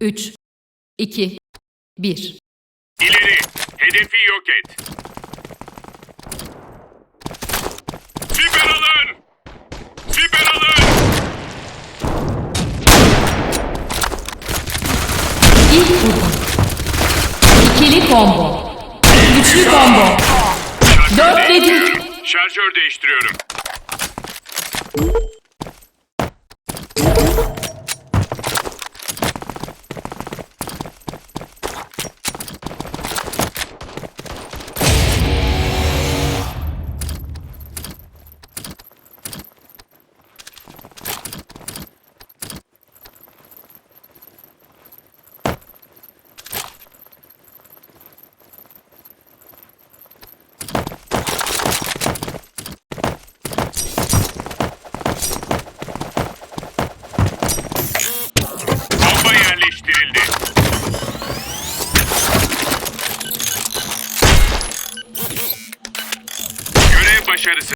3, 2, 1. İleri. Hedefi yok et. Siper alın. Siper alın. İlk vurgun. İkili combo. Üçlü combo. Dörtledi. Şarjör değiştiriyorum. share is